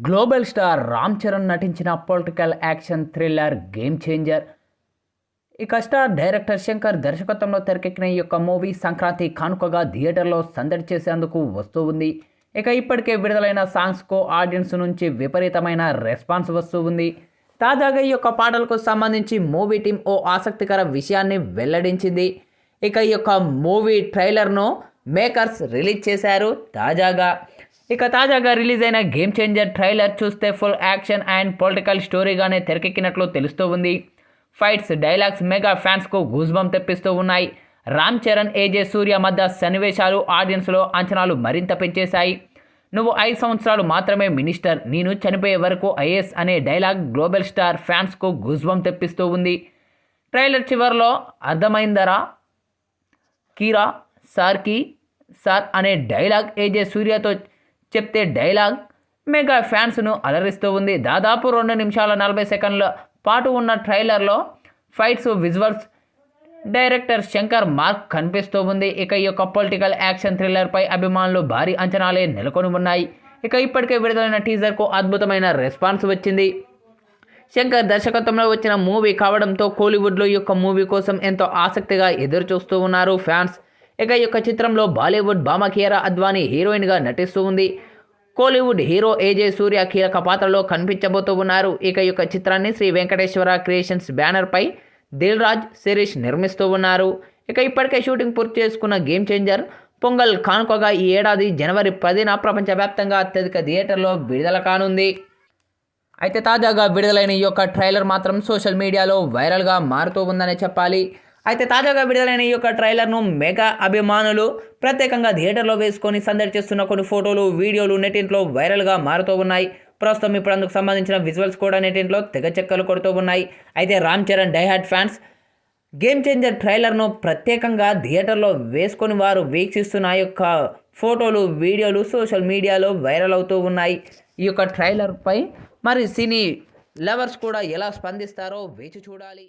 Global star Ram Charan నటించిన political action thriller game changer. ఇక star director Shankar దర్శకత్వంలో తెరకెక్కిన ఈ యొక్క మూవీ సంక్రాంతి కానుకగా థియేటర్లో సందడి చేసేందుకు వస్తూ ఉంది. ఇక ఇప్పటికే విడుదలైన సాంగ్స్కు ఆడియన్స్ నుంచి విపరీతమైన రెస్పాన్స్ వస్తూ ఉంది. తాజాగా ఈ యొక్క పాటలకు సంబంధించి మూవీ టీం ఓ ఆసక్తికర విషయాన్ని వెల్లడించింది. ఇక ఈ యొక్క మూవీ ట్రైలర్ను మేకర్స్ రిలీజ్ చేశారు తాజాగా. ఇక తాజాగా రిలీజ్ అయిన గేమ్ చేంజర్ ట్రైలర్ చూస్తే ఫుల్ యాక్షన్ అండ్ పొలిటికల్ స్టోరీగానే తెరకెక్కినట్లు తెలుస్తూ ఉంది. ఫైట్స్ డైలాగ్స్ మెగా ఫ్యాన్స్కు గూజ్బం తెప్పిస్తూ ఉన్నాయి. రామ్ చరణ్ ఏజే సూర్య మధ్య సన్నివేశాలు ఆడియన్స్లో అంచనాలు మరింత పెంచేశాయి. నువ్వు ఐదు సంవత్సరాలు మాత్రమే మినిస్టర్ నేను చనిపోయే వరకు ఐఏఎస్ అనే డైలాగ్ గ్లోబల్ స్టార్ ఫ్యాన్స్కు గూజ్బం తెప్పిస్తూ ఉంది. ట్రైలర్ చివరిలో అర్థమైందరా? కీరా సార్కి సార్ అనే డైలాగ్ ఏజే సూర్యతో చెప్తే డైలాగ్ మెగా ఫ్యాన్స్ను అలరిస్తూ ఉంది. దాదాపు రెండు నిమిషాల నలభై సెకండ్ల పాటు ఉన్న ట్రైలర్లో fights visuals director Shankar mark కనిపిస్తూ ఉంది. ఇక ఈ యొక్క పొలిటికల్ యాక్షన్ థ్రిల్లర్పై అభిమానులు భారీ అంచనాలే నెలకొని ఉన్నాయి. ఇక ఇప్పటికే విడుదలైన టీజర్కు అద్భుతమైన రెస్పాన్స్ వచ్చింది. శంకర్ దర్శకత్వంలో వచ్చిన మూవీ కావడంతో కోలీవుడ్లో ఈ యొక్క మూవీ కోసం ఎంతో ఆసక్తిగా ఎదురు చూస్తూ ఉన్నారు ఫ్యాన్స్. ఇక ఈ యొక్క చిత్రంలో బాలీవుడ్ భామ కియారా అద్వానీ హీరోయిన్గా నటిస్తూ ఉంది. కోలీవుడ్ హీరో ఏజే సూర్య కీలక పాత్రలో కనిపించబోతూ ఉన్నారు. ఇక ఈ యొక్క చిత్రాన్ని శ్రీ వెంకటేశ్వర క్రియేషన్స్ బ్యానర్పై దిల్ రాజ్ శిరీష్ నిర్మిస్తూ ఉన్నారు. ఇక ఇప్పటికే షూటింగ్ పూర్తి చేసుకున్న గేమ్ చేంజర్ పొంగల్ కానుకగా ఈ ఏడాది జనవరి పదిన ప్రపంచవ్యాప్తంగా అత్యధిక థియేటర్లో విడుదల కానుంది. అయితే తాజాగా విడుదలైన ఈ యొక్క ట్రైలర్ మాత్రం సోషల్ మీడియాలో వైరల్గా మారుతూ ఉందనే చెప్పాలి. అయితే తాజాగా విడుదలైన ఈ యొక్క ట్రైలర్ను మెగా అభిమానులు ప్రత్యేకంగా థియేటర్లో వేసుకొని సందడి చేస్తున్న కొన్ని ఫోటోలు వీడియోలు నెటింట్లో వైరల్గా మారుతూ ఉన్నాయి. ప్రస్తుతం ఇప్పుడు అందుకు సంబంధించిన విజువల్స్ కూడా నెటింట్లో తెగ చెక్కలు కొడుతూ ఉన్నాయి. అయితే Ram Charan diehard fans game changer ట్రైలర్ను ప్రత్యేకంగా థియేటర్లో వేసుకొని వారు వీక్షిస్తున్న యొక్క ఫోటోలు వీడియోలు సోషల్ మీడియాలో వైరల్ అవుతూ ఉన్నాయి. ఈ యొక్క ట్రైలర్పై మరి సినీ లవర్స్ కూడా ఎలా స్పందిస్తారో వేచి చూడాలి.